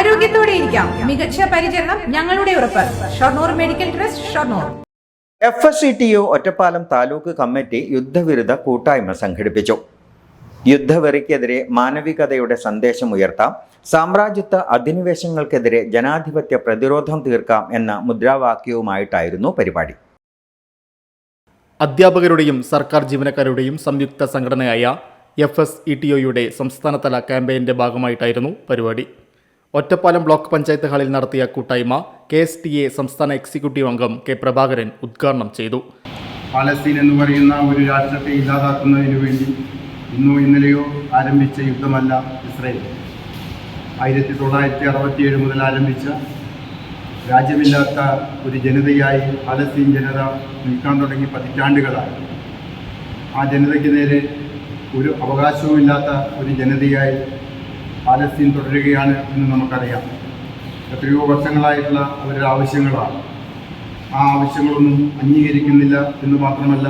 ആരോഗ്യത്തോടെ ഇരിക്കാം. മികച്ച പരിചരണം ഞങ്ങളുടെ ഉറപ്പ്. Shoranur medical trust Shoranur. F S C T O Ottapalam taluk committee യുദ്ധവിരുദ്ധ കൂട്ടായ്മ സംഘടിപ്പിച്ചു. യുദ്ധവെറിക്കെതിരെ മാനവികതയുടെ സന്ദേശം ഉയർത്താം. സാമ്രാജ്യത്വ അധിനിവേശങ്ങൾക്കെതിരെ ജനാധിപത്യ പ്രതിരോധം തീർക്കാം എന്ന മുദ്രാവാക്യവുമായിട്ടായിരുന്നു പരിപാടി. അധ്യാപകരുടെയും സർക്കാർ ജീവനക്കാരുടെയും സംയുക്ത സംഘടനയായ എഫ് എസ് ഇ ടി ഒയുടെ സംസ്ഥാനതല ക്യാമ്പയിന്റെ ഭാഗമായിട്ടായിരുന്നു പരിപാടി. ഒറ്റപ്പാലം ബ്ലോക്ക് പഞ്ചായത്ത് ഹാളിൽ നടത്തിയ കൂട്ടായ്മ കെ എസ് ടി എ സംസ്ഥാന എക്സിക്യൂട്ടീവ് അംഗം കെ പ്രഭാകരൻ ഉദ്ഘാടനം ചെയ്തു. പാലസ്തീൻ എന്ന് പറയുന്ന ഒരു രാഷ്ട്രത്തെ ഇല്ലാതാക്കുന്നതിന് വേണ്ടി ഇന്നോ ഇന്നലെയോ ആരംഭിച്ച യുദ്ധമല്ല ഇസ്രയേൽ. ആയിരത്തി തൊള്ളായിരത്തി അറുപത്തിയേഴ് മുതൽ ആരംഭിച്ച രാജ്യമില്ലാത്ത ഒരു ജനതയായി പാലസ്തീൻ ജനത നിൽക്കാൻ തുടങ്ങി പതിറ്റാണ്ടുകളായി. ആ ജനതയ്ക്ക് നേരെ ഒരു അവകാശവുമില്ലാത്ത ഒരു ജനതയായി പാലസ്തീൻ തുടരുകയാണ് എന്ന് നമുക്കറിയാം. എത്രയോ വർഷങ്ങളായിട്ടുള്ള അവരുടെ ആവശ്യങ്ങളാണ്. ആ ആവശ്യങ്ങളൊന്നും അംഗീകരിക്കുന്നില്ല എന്ന് മാത്രമല്ല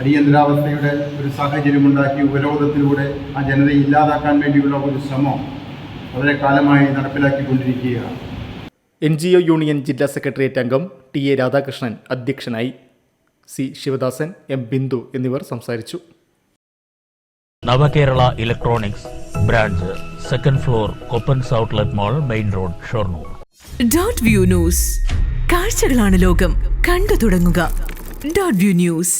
അടിയന്തരാവസ്ഥയുടെ ഒരു സാഹചര്യമുണ്ടാക്കി ഉപരോധത്തിലൂടെ ആ ജനതയെ ഇല്ലാതാക്കാൻ വേണ്ടിയുള്ള ഒരു ശ്രമം വളരെ കാലമായി നടപ്പിലാക്കിക്കൊണ്ടിരിക്കുകയാണ്. എൻ ജി ഒ യൂണിയൻ ജില്ലാ സെക്രട്ടേറിയറ്റ് അംഗം ടി എ രാധാകൃഷ്ണൻ അധ്യക്ഷനായി സി ശിവദാസൻ എം ബിന്ദു എന്നിവർ സംസാരിച്ചു. Navakerala electronics branch second floor Koppans outlet mall main road Shoranur dot view news കാഴ്ചകളാണ് ലോകം. കണ്ടു തുടങ്ങുക. Dot view news